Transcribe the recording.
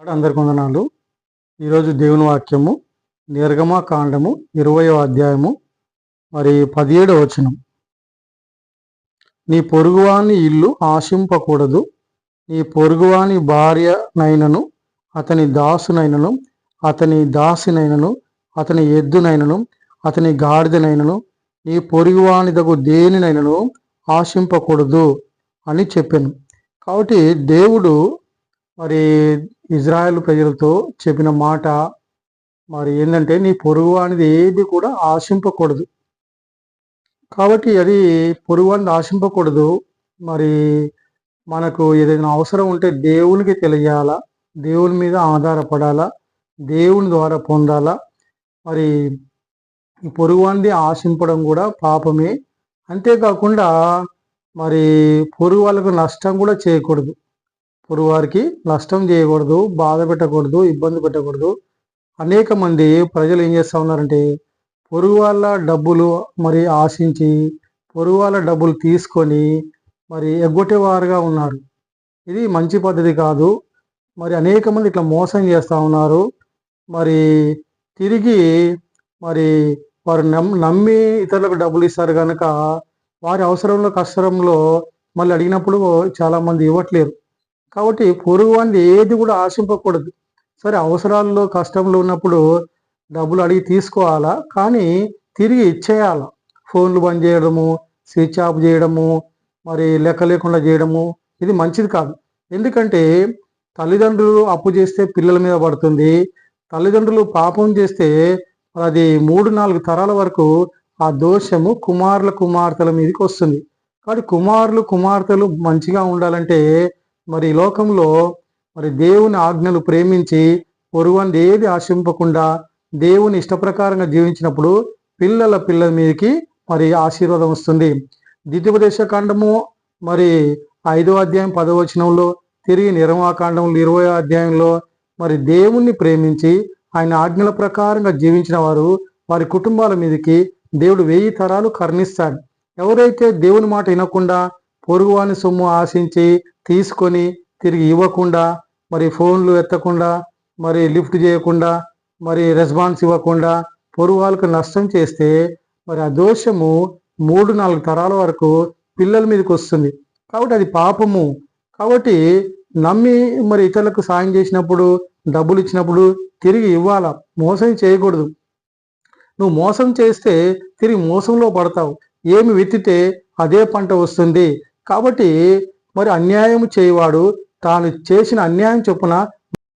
అందరికి వందనాలు. ఈరోజు దేవుని వాక్యము నిర్గమ కాండము ఇరవయో అధ్యాయము మరి పదిహేడో వచనం. నీ పొరుగువాని ఇల్లు ఆశింపకూడదు. నీ పొరుగువాని భార్య నైనను అతని దాసునైనను అతని దాసినైనను అతని ఎద్దునైనను అతని గాడిదనైనను నీ పొరుగువానిదగు దేనినైనను ఆశింపకూడదు అని చెప్పాను. కాబట్టి దేవుడు మరి ఇజ్రాయెల్ ప్రజలతో చెప్పిన మాట మరి ఏంటంటే నీ పొరుగు అనేది ఏది కూడా ఆశింపకూడదు. కాబట్టి అది పొరుగు అనేది ఆశింపకూడదు. మరి మనకు ఏదైనా అవసరం ఉంటే దేవునికి తెలియాలా? దేవుని మీద ఆధారపడాలా? దేవుని ద్వారా పొందాలా? మరి ఈ పొరుగు అనేది ఆశింపడం కూడా పాపమే. అంతేకాకుండా మరి పొరుగు వాళ్ళకు నష్టం కూడా చేయకూడదు. పొరువారికి నష్టం చేయకూడదు బాధ పెట్టకూడదు ఇబ్బంది పెట్టకూడదు. అనేక మంది ప్రజలు ఏం చేస్తూ ఉన్నారంటే పొరుగు వాళ్ళ డబ్బులు మరి ఆశించి పొరుగు వాళ్ళ డబ్బులు తీసుకొని మరి ఎగ్గొట్టేవారుగా ఉన్నారు. ఇది మంచి పద్ధతి కాదు. మరి అనేక మంది ఇట్లా మోసం చేస్తూ ఉన్నారు. మరి తిరిగి మరి వారు నమ్మి ఇతరులకు డబ్బులు ఇస్తారు కనుక వారి అవసరంలో కష్టంలో మళ్ళీ అడిగినప్పుడు చాలామంది ఇవ్వట్లేరు. కాబట్టి పొరుగు వాడిని ఏది కూడా ఆశింపకూడదు. సరే అవసరాల్లో కష్టంలో ఉన్నప్పుడు డబ్బులు అడిగి తీసుకోవాలా? కానీ తిరిగి ఇచ్చేయాల. ఫోన్లు బంద్ చేయడము స్విచ్ ఆఫ్ చేయడము మరి లెక్క లేకుండా చేయడము ఇది మంచిది కాదు. ఎందుకంటే తల్లిదండ్రులు అప్పు చేస్తే పిల్లల మీద పడుతుంది. తల్లిదండ్రులు పాపం చేస్తే అది మూడు నాలుగు తరాల వరకు ఆ దోషము కుమారుల కుమార్తెల మీదకి వస్తుంది. కాబట్టి కుమారులు కుమార్తెలు మంచిగా ఉండాలంటే మరి లోకంలో మరి దేవుని ఆజ్ఞలు ప్రేమించి పొరుగుంది ఏది ఆశింపకుండా దేవుని ఇష్టప్రకారంగా జీవించినప్పుడు పిల్లల పిల్లల మీదకి మరి ఆశీర్వాదం వస్తుంది. ద్వితీయోపదేశ కాండము మరి ఐదో అధ్యాయం పదవచనంలో తిరిగి నిర్మాకాండంలో ఇరవై అధ్యాయంలో మరి దేవుణ్ణి ప్రేమించి ఆయన ఆజ్ఞల ప్రకారంగా జీవించిన వారు వారి కుటుంబాల మీదకి దేవుడు వెయ్యి తరాలు కర్ణిస్తాడు. ఎవరైతే దేవుని మాట వినకుండా పొరుగువాని సొమ్ము ఆశించి తీసుకొని తిరిగి ఇవ్వకుండా మరి ఫోన్లు ఎత్తకుండా మరి లిఫ్ట్ చేయకుండా మరి రెస్పాన్స్ ఇవ్వకుండా పొరుగు వాళ్ళకు నష్టం చేస్తే మరి ఆ దోషము మూడు నాలుగు తరాల వరకు పిల్లల మీదకి వస్తుంది. కాబట్టి అది పాపము. కాబట్టి నమ్మి మరి ఇతరులకు సాయం చేసినప్పుడు డబ్బులు ఇచ్చినప్పుడు తిరిగి ఇవ్వాలా? మోసం చేయకూడదు. నువ్వు మోసం చేస్తే తిరిగి మోసంలో పడతావు. ఏమి విత్తితే అదే పంట వస్తుంది. కాబట్టి మరి అన్యాయం చేయవాడు తాను చేసిన అన్యాయం చొప్పున